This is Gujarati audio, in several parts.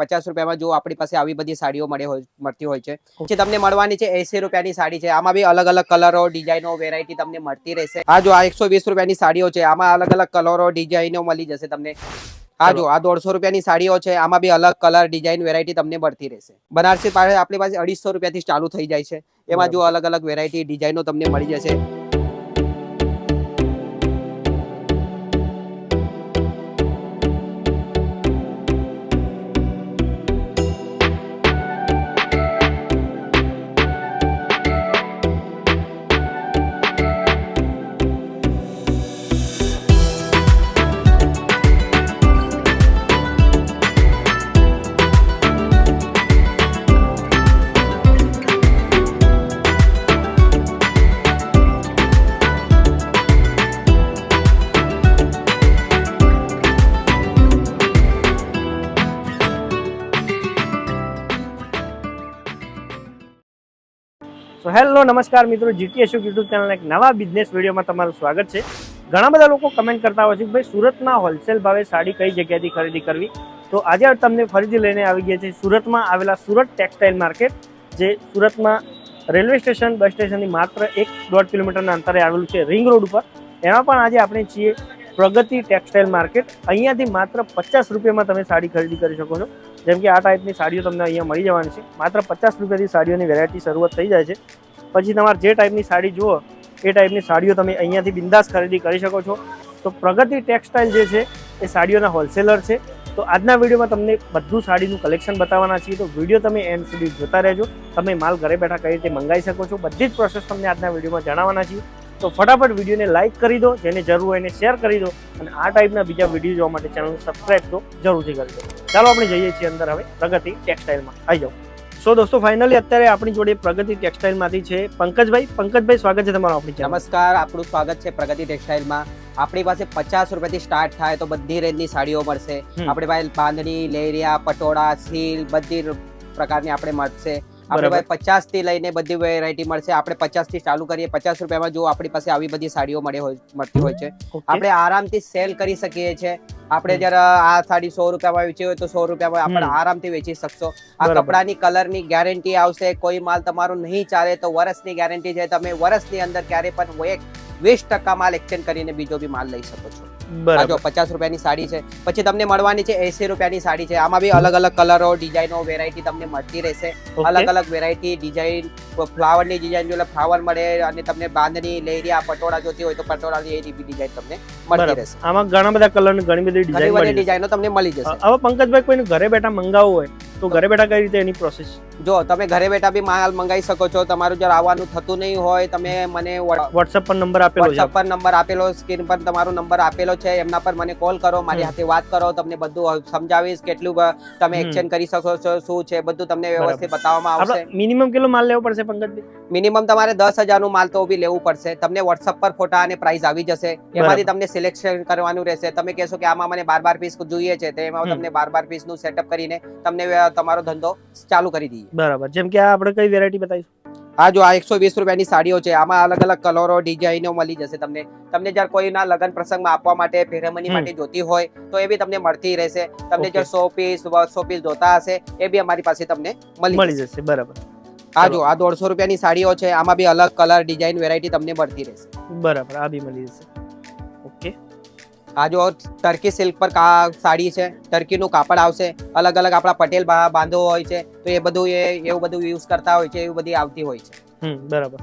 પચાસ રૂપિયામાં જો આપણી પાસે આવી બધી સાડીઓ મળે મળતી હોય છે. જે તમને મળવાની છે એસી રૂપિયાની સાડી છે. આમાં બી અલગ અલગ કલરો ડિઝાઇનો વેરાયટી તમને મળતી રહેશે. આ જો આ એકસો વીસ રૂપિયાની સાડીઓ છે આમાં અલગ અલગ કલરો ડિઝાઇનો મળી જશે તમને. આ જો આ દોઢસો રૂપિયાની સાડીઓ છે આમાં બી અલગ કલર ડિઝાઇન વેરાયટી તમને મળતી રહેશે. બનારસી પાસે આપણી પાસે અઢીસો રૂપિયાથી ચાલુ થઈ જાય છે. એમાં જો અલગ અલગ વેરાયટી ડિઝાઇનો તમને મળી જશે. હેલો, નમસ્કાર મિત્રો. જીટીએસ યુટ્યુબ ચેનલ એક નવા બિઝનેસ વિડીયોમાં તમારું સ્વાગત છે. ઘણા બધા લોકો કમેન્ટ કરતા હોય છે ભાઈ, સુરતમાં હોલસેલ ભાવે સાડી કઈ જગ્યાથી ખરીદી કરવી? તો આજે તમને ફરીથી લઈને આવી ગયા છે સુરતમાં આવેલા સુરત ટેક્સટાઇલ માર્કેટ જે સુરતમાં રેલવે સ્ટેશન બસ સ્ટેશનની માત્ર એક દોઢ કિલોમીટરના અંતરે આવેલું છે રિંગ રોડ ઉપર. એમાં પણ આજે આપણે છીએ પ્રગતિ ટેક્સટાઇલ માર્કેટ અહીંયાથી માત્ર પચાસ રૂપિયામાં તમે સાડી ખરીદી કરી શકો છો. જેમ કે આ ટાઈપની સાડીઓ તમને અહીંયા મળી જવાની છે. માત્ર પચાસ રૂપિયાથી સાડીઓની વેરાયટી શરૂઆત થઈ જાય છે. પછી તમારે જે ટાઈપની સાડી જુઓ, એ ટાઈપની સાડીઓ તમે અહીંયાથી બિંદાસ ખરીદી કરી શકો છો. તો પ્રગતિ ટેક્સટાઇલ જે છે, એ સાડીઓના હોલસેલર છે. તો આજના વિડીયોમાં તમને બધું સાડીનું કલેક્શન બતાવવાના છીએ. તો વીડિયો તમે એન્ડ સુધી જોતા રહેજો. તમે માલ ઘરે બેઠા કઈ રીતે મંગાવી શકો છો, બધી જ પ્રોસેસ તમને આજના વિડીયોમાં જણાવવાના છીએ. તો ફટાફટ વિડીયોને લાઇક કરી દો, જેને જરૂર હોય એને શેર કરી દો, અને આ ટાઈપના બીજા વીડિયો જોવા માટે ચેનલ સબસ્ક્રાઇબ તો જરૂરથી કરી દો. ચાલો આપણે જઈએ છીએ અંદર હવે પ્રગતિ ટેક્સટાઇલમાં. આવી જાઓ. સો દોસ્તો ફાઇનલી અત્યારે આપણી જોડે પ્રગતિ ટેક્સટાઇલમાંથી છે પંકજભાઈ. પંકજભાઈ સ્વાગત છે તમારું આપણી નમસ્કાર આપણું સ્વાગત છે પ્રગતિ ટેક્સટાઇલમાં. આપણી પાસે પચાસ રૂપિયાથી સ્ટાર્ટ થાય તો બધી રેન્જની સાડીઓ મળશે. આપણી પાસે બાંધણી લેરિયા પટોળા સીલ બધી પ્રકારની આપણે મળશે. આપણે ભાઈ પચાસથી લઈને બધી વેરાયટી મળશે. આપણે પચાસથી ચાલુ કરીએ. પચાસ રૂપિયામાં જો આપણી પાસે આવી બધી સાડીઓ મળે હોય મળતી હોય છે. આપણે આરામથી સેલ કરી શકીએ છીએ. આપણે જયારે આ સાડી સો રૂપિયામાં વેચી હોય તો સો રૂપિયામાં આપણે. આરામથી વેચી શકશો. આ કપડાની કપડાની કલરની ગેરંટી આવશે. કોઈ માલ તમારો નહીં ચાલે તો વર્ષની ગેરંટી છે. તમે વર્ષની અંદર ક્યારે પણ એક વીસ ટકા માલ એક્સચેન્જ કરીને બીજો બી માલ લઈ શકો છો. આ જો પચાસ રૂપિયાની સાડી છે. પછી તમને મળવાની છે એસી રૂપિયાની સાડી છે. આમાં બી અલગ અલગ કલરો ડિઝાઇનો વેરાયટી તમને મળતી રહેશે. અલગ અલગ વેરાયટી ડિઝાઇન ફ્લાવરની ડિઝાઇન જોઈએ ફ્લાવર મળે અને તમને બાંધણી લેરિયા પટોળા જોતી હોય તો પટોળાની એ ડિઝાઇન તમને મળતી રહેશે. આમાં ઘણા બધા કલરની ઘણી બધી ડિઝાઇન બધી ડિઝાઇનો તમને મળી જશે. હવે પંકજભાઈ કોઈને ઘરે બેઠા મંગાવવું હોય તો ઘરે બેઠા કઈ રીતે એની પ્રોસેસ જો તમે ઘરે બેઠા બી માલ મંગાવી શકો છો. તમારું જ્યારે આવવાનું થતું નહીં હોય તમે મને વોટ્સઅપ પર નંબર આપેલો છે. વોટ્સઅપ પર નંબર આપેલો સ્ક્રીન પર તમારો નંબર આપેલો છે. એમના પર મને કોલ કરો મારી સાથે વાત કરો તમને બધું સમજાવીશ કેટલું તમે. એક્સચેન્જ કરી શકો છો શું છે બધું તમને વ્યવસ્થિત બતાવવામાં આવશે. મિનિમમ કેટલો માલ લેવો પડશે? પંકજભાઈ મિનિમમ તમારે દસ હજારનું માલ તો બી લેવું પડશે. તમને વોટ્સઅપ પર ફોટા અને પ્રાઇસ આવી જશે. એમાંથી તમને સિલેક્શન કરવાનું રહેશે. તમે કહેશો કે આમાં મને બાર બાર પીસ જોઈએ છે તો એમાં તમને બાર બાર પીસનું સેટઅપ કરીને તમને તમારો ધંધો ચાલુ કરી દઈએ. બરાબર. જેમ કે આપણે કઈ વેરાયટી બતાવીશું? આ જો આ એકસો વીસ રૂપિયાની સાડીઓ છે આમાં અલગ અલગ કલરો ડિઝાઇનો મળી જશે તમને. તમને જ્યારે કોઈના લગ્ન પ્રસંગમાં આપવા માટે ફેરેમની. માટે જોતી હોય તો એ બી તમને મળતી રહેશે. તમને જ્યારે સો પીસ બસો પીસ જોતા હશે એ બી અમારી પાસે તમને મળી જશે. બરાબર. આ જો આ દોઢસો રૂપિયાની સાડીઓ છે આમાં બી અલગ કલર ડિઝાઇન વેરાયટી તમને મળતી રહેશે. બરાબર આ બી મળી જશે. ઓકે. આ જો ટર્કી સિલ્ક પર કા સાડી છે ટર્કીનું કાપડ આવશે અલગ અલગ આપણા પટેલ બાંધો હોય છે તો એ બધું એ એવું બધું યુઝ કરતા હોય છે એવું બધી આવતી હોય છે. બરાબર.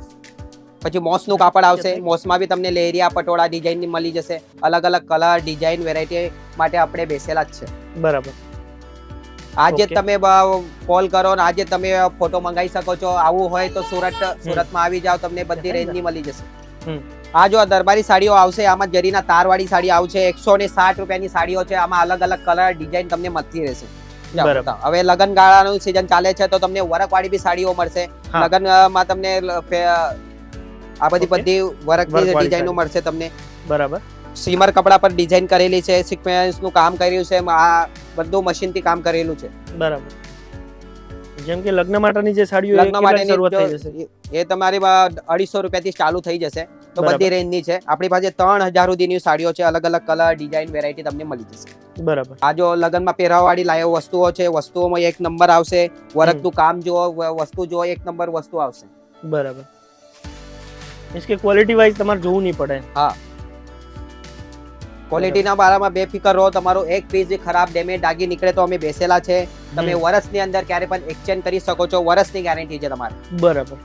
પછી મોસનું કાપડ આવશે મોસમાં બી તમને લેરિયા પટોળા ડિઝાઇનની મળી જશે અલગ અલગ કલર ડિઝાઇન વેરાયટી માટે આપણે બેસેલા જ છે. બરાબર. આજે. તમે કોલ કરો ને આજે તમે ફોટો મંગાવી શકો છો. આવું હોય તો સુરત સુરતમાં આવી જાવ તમને બધી. રેન્જની મળી જશે. આ જો દરબારી સાડીઓ આવશે આમાં જરીના તારવાળી સાડી આવશે એકસો ને સાઠ રૂપિયાની સાડીઓ છે આમાં અલગ અલગ કલર ડિઝાઇન તમને મળતી રહેશે. બરાબર. હવે લગન ગાળાનું સિઝન ચાલે છે તો તમને વરકવાળી બી સાડીઓ મળશે. લગનમાં તમને આ બધી બધી વરકની ડિઝાઇનો મળશે તમને. બરાબર. સીમર કપડા પર ડિઝાઇન કરેલી છે સિક્વેન્સનું કામ કર્યું છે આ બધું મશીનથી કામ કરેલું છે. બરાબર. જેમ કે લગ્ન માટેની જે સાડીઓ લગ્ન માટેની શરૂઆત થઈ જશે? એ તમારી અઢીસો રૂપિયાથી ચાલુ થઈ જશે તો બધી રેન્જની છે. આપણી પાસે ત્રણ હજાર સુધીની સાડીઓ છે અલગ અલગ કલર ડિઝાઇન વેરાયટી તમને મળી જશે. બરાબર. આ જો લગ્નમાં પહેરાવાળી લાયો વસ્તુઓ છે વસ્તુઓમાં એક નંબર આવશે વરકનું કામ જો વસ્તુ જો એક નંબર વસ્તુ આવશે. બરાબર. મીન્સ કે ક્વોલિટી વાઇઝ તમારે જોવું નહીં પડે. ક્વોલિટીના બારામાં બેફિકર રહો તમારો એક પીસ ખરાબ ડેમેજ ડાગી નીકળે તો અમે બેસેલા છે. તમે વર્ષની અંદર ક્યારે પણ એક્સચેન્જ કરી શકો છો વર્ષની ગેરંટી છે તમારે. બરાબર.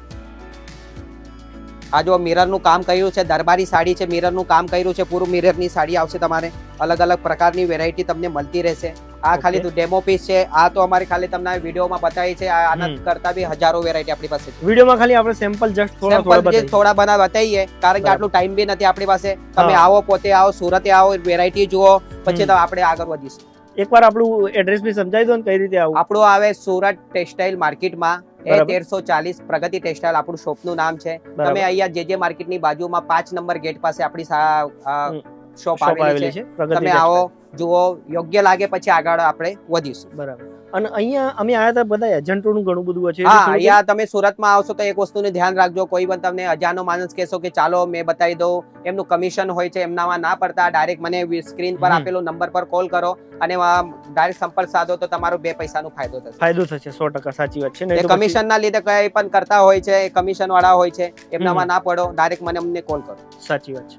આ જો મિરરનું કામ કર્યું છે દરબારી સાડી છે મિરરનું કામ કર્યું છે પૂરું મિરરની સાડી આવશે તમારે. અલગ અલગ પ્રકારની વેરાયટી તમને મળતી રહેશે. આ ખાલી ડેમો પીસ છે આ તો અમારે ખાલી તમને વિડીયોમાં બતાવી છે આના કરતા બી હજારો વેરાયટી આપણી પાસે વિડીયોમાં ખાલી આપણે સેમ્પલ જસ્ટ થોડા થોડા બના બતાવીએ કારણ કે આટલું ટાઈમ બી નથી આપણી પાસે. તમે આવો પોતે આવો સુરતે આવો વેરાયટી જુઓ પછી. તો આપણે આગળ વધીશું. એકવાર આપણું એડ્રેસ બી સમજાવી દો ને કઈ રીતે આવું. આપણું આવે સુરત ટેક્સટાઇલ માર્કેટમાં એ તેરસો ચાલીસ પ્રગતિ ટેક્સટાઇલ આપણું શોપનું નામ છે. તમે અહીંયા જે જે માર્કેટની બાજુમાં પાંચ નંબર ગેટ પાસે આપણી. શોપ આવેલી છે. તમે આવો જુઓ યોગ્ય લાગે પછી આગળ આપણે વધીશું. બરાબર. અને અહીંયા અમે આયા હતા બધા એજન્ટોનું ઘણું બધું છે હા અહીંયા તમે સુરતમાં આવશો તો એક વસ્તુનું ધ્યાન રાખજો. કોઈ પણ તમને અજાનો માણસ કહેશો કે ચાલો મેં બતાવી દઉં. એમનું કમિશન હોય છે એમનામાં ના પડતા. ડાયરેક્ટ મને સ્ક્રીન પર આપેલો નંબર પર કોલ કરો અને ડાયરેક્ટ સંપર્ક સાધો તો તમારો બે પૈસાનો ફાયદો થશે. ફાયદો થશે સો ટકા સાચી વાત છે. કમિશન ના લીધે કઈ પણ કરતા હોય છે કમિશન વાળા હોય છે એમનામાં ના પડો. ડાયરેક્ટ મને અમને કોલ કરો. સાચી વાત છે.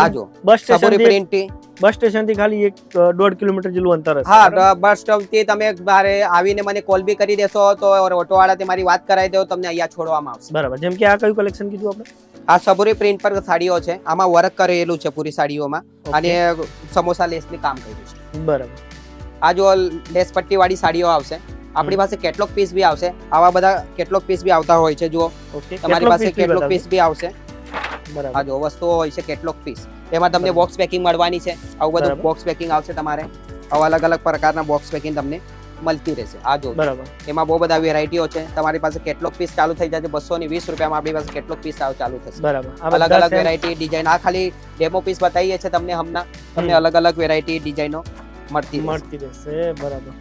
હા જો. બસ સ્ટેશન પ્રિન્ટ બસ સ્ટેશનથી ખાલી એક દોઢ કિલોમીટર જેટલું અંતર હશે. હા બસ સ્ટોપથી તમે બારે આવીને મને કોલ બી કરી દેશો તો ઓટો વાળા મારી વાત કરાવી દો તમને અહીંયા છોડવામાં આવશે. બરાબર. જેમ કે આ કયું કલેક્શન કીધું આપણે? આ સબોરી પ્રિન્ટ પર સાડીઓ છે. આમાં વર્ક કરેલું છે પૂરી સાડીઓમાં. અને સમોસા લેસની કામ કર્યું છે. બરાબર. આ જો લેસ પટ્ટી વાળી સાડીઓ આવશે. આપણી પાસે કેટલોક પીસ બી આવશે. આવા બધા કેટલોક પીસ બી આવતા હોય છે જુઓ. તમારી પાસે કેટલોક પીસ બી આવશે. આ જો વસ્તુઓ હોય છે કેટલોક પીસ એમાં તમને બોક્સ પેકિંગ મળવાની છે. આવું બધું બોક્સ પેકિંગ આવશે તમારે. આવા અલગ અલગ પ્રકારના બોક્સ પેકિંગ તમને મળતી રહેશે. આ જો બરાબર. એમાં બહુ બધા વેરાયટીઓ છે. તમારી પાસે કેટલોક પીસ ચાલુ થઈ જશે. બસો ની વીસ રૂપિયામાં આપણી પાસે કેટલોક પીસ ચાલુ થશે. બરાબર. અલગ અલગ વેરાયટી ડિઝાઇન આ ખાલી ડેમો પીસ બતાવીએ છે તમને હમણાં. તમને અલગ અલગ વેરાયટી ડિઝાઇનો મળતી મળતી રહેશે. બરાબર.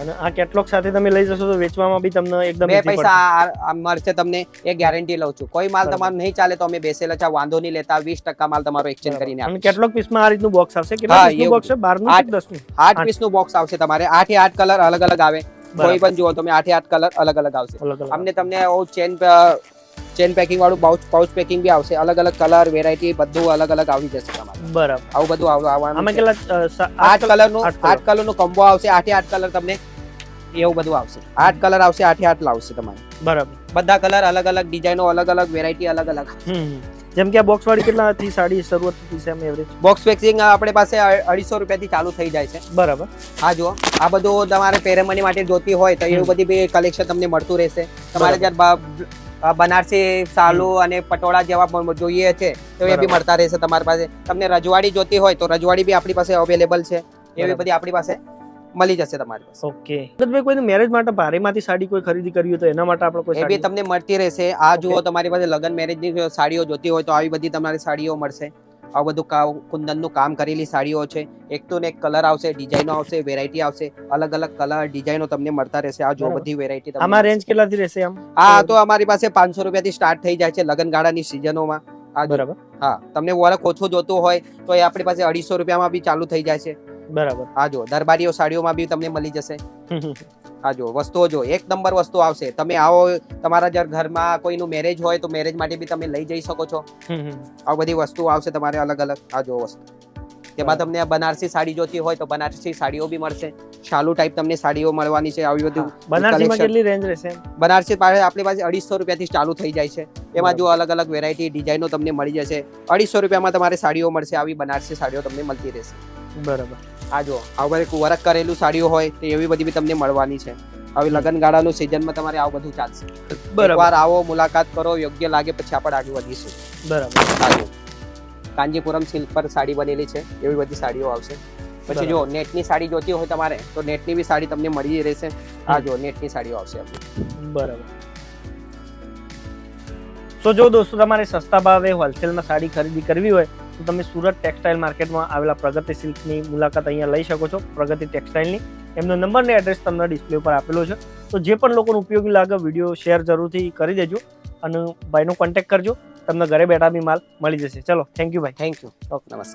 અને આ કેટલોક સાથે તમે લઈ જશો તો વેચવામાં બી તમને એકદમ બે પૈસા મળશે તમને એ ગેરંટી લઉં છું. કોઈ માલ. તમારો નહીં ચાલે તો અમે બેસેલા છે. વાંધો નહીં લેતા. વીસ ટકા માલ તમારો એક્સચેન્જ કરીને અને કેટલોગ પીસમાં આ રીતનું બોક્સ આવશે? કેટલા પીસનું બોક્સ છે? બારનું કે આઠ. દસનું? આઠ આઠ. પીસનું બોક્સ આવશે તમારે. આઠે આઠ કલર અલગ અલગ આવે કોઈ. પણ જુઓ તમે આઠે આઠ કલર અલગ અલગ આવશે અમને તમને ચેન ચેન પેકિંગ વાળું પાઉચ પાઉચ પેકિંગ બી આવશે. અલગ અલગ કલર વેરાયટી બધું અલગ અલગ આવી જશે તમારે. બરાબર. આવું બધું આવવાનું આમાં કેટલા આઠ કલરનું આઠ. કલર. નું કોમ્બો આવશે. આઠે આઠ કલર તમને એવું બધું આવશે. આઠ કલર આવશે આઠે આઠ લાવશે તમારે. બરાબર. બધા કલર અલગ અલગ ડિઝાઇનો અલગ અલગ વેરાયટી અલગ અલગ. જેમ કે આ બોક્સ વાળી કેટલાથી સાડી શરૂઆતથી છે એવરેજ બોક્સ પેકિંગ આપણે પાસે અઢીસો અઢીસો રૂપિયાથી ચાલુ થઈ જાય છે. બરાબર. હા જુઓ. આ બધું તમારે પેરેમની માટે જોતી હોય તો એવું. બધી બી કલેક્શન તમને મળતું રહેશે. તમારે. જ્યારે બનારસી સાલુ અને પટોળા જેવા જોઈએ છે તો એ બી મળતા રહેશે તમારી પાસે. તમને રજવાડી જોતી હોય તો રજવાડી બી આપણી પાસે અવેલેબલ છે. એવી બધી આપણી પાસે મળી જશે તમારી પાસે. ઓકે. ભાઈ કોઈને મેરેજ માટે ભારેમાંથી સાડી કોઈ ખરીદી કરવી હોય તો એના માટે આપણે કોઈ એ બી તમને મળતી રહેશે. આ જુઓ તમારી પાસે લગ્ન મેરેજની સાડીઓ જોતી હોય તો આવી બધી તમારી સાડીઓ મળશે. આવું બધું કા- કુંદનનું કામ કરેલી સાડીઓ છે. એક તો ને એક કલર આવશે ડિઝાઇનો આવશે વેરાયટી આવશે. અલગ અલગ કલર ડિઝાઇનો તમને મળતા રહેશે. આ જો બધી વેરાયટી આમાં રેન્જ કેટલાથી રહેશે આમ હા તો અમારી પાસે પાંચસો રૂપિયાથી સ્ટાર્ટ થઈ જાય છે લગનગાળાની સિઝનોમાં આ બરાબર. હા તમને વરખ ઓછું જોતું હોય તો એ આપણી પાસે અઢીસો રૂપિયામાં બી ચાલુ થઈ જાય છે. બરાબર. આ જો દરબારીઓ સાડીઓમાં બી તમને મળી જશે. આ જો વસ્તુઓ જો એક નંબર વસ્તુ આવશે. તમે આવો તમારા જ્યારે ઘરમાં કોઈનું મેરેજ હોય તો મેરેજ માટે બી તમે લઈ જઈ શકો છો. આ બધી વસ્તુઓ આવશે તમારે અલગ અલગ. આ જો વસ્તુ. તેમાં તમને બનારસી સાડી જોતી હોય તો બનારસી સાડીઓ બી મળશે. શાલુ ટાઈપ તમને સાડીઓ મળવાની છે આવી બધું બનારસીમાં કેટલી રેન્જ રહેશે બનારસી પાસે આપણી પાસે અઢીસો રૂપિયાથી ચાલુ થઈ જાય છે. એમાં જો અલગ અલગ વેરાયટી ડિઝાઇનો તમને મળી જશે. અઢીસો રૂપિયામાં તમારે સાડીઓ મળશે આવી બનારસી સાડીઓ તમને મળતી રહેશે. બરાબર. આ જો આવું એક વર્ક કરેલું સાડીઓ હોય તો એવી બધી બી તમને મળવાની છે. હવે લગ્ન ગાળાનું સિઝનમાં તમારે આવું બધું ચાલશે. બરાબર. આવો મુલાકાત કરો યોગ્ય લાગે પછી આપણે આગળ વધીશું. બરાબર. કાંજીપુરમ સિલ્ક પર સાડી બનેલી છે એવી બધી સાડીઓ આવશે. પછી જો નેટની સાડી જોતી હોય તમારે તો નેટની બી સાડી તમને મળી રહેશે. આ જો નેટની સાડીઓ આવશે. બરાબર. તો જો દોસ્તો તમારે સસ્તા ભાવે હોલસેલમાં સાડી ખરીદી કરવી હોય તો તમે સુરત ટેક્સટાઇલ માર્કેટમાં આવેલા પ્રગતિ સિલ્કની મુલાકાત અહીંયા લઈ શકો છો, પ્રગતિ ટેક્સટાઇલની. એમનો નંબર ને એડ્રેસ તમને ડિસ્પ્લે ઉપર આપેલો છે. તો જે પણ લોકોને ઉપયોગી લાગે વીડિયો શેર જરૂરથી કરી દેજો અને ભાઈનો કોન્ટેક્ટ કરજો. તમને ઘરે બેઠા બી માલ મળી જશે. ચલો થેન્ક યુ ભાઈ. થેન્ક યુ ઓકે નમસ્કાર.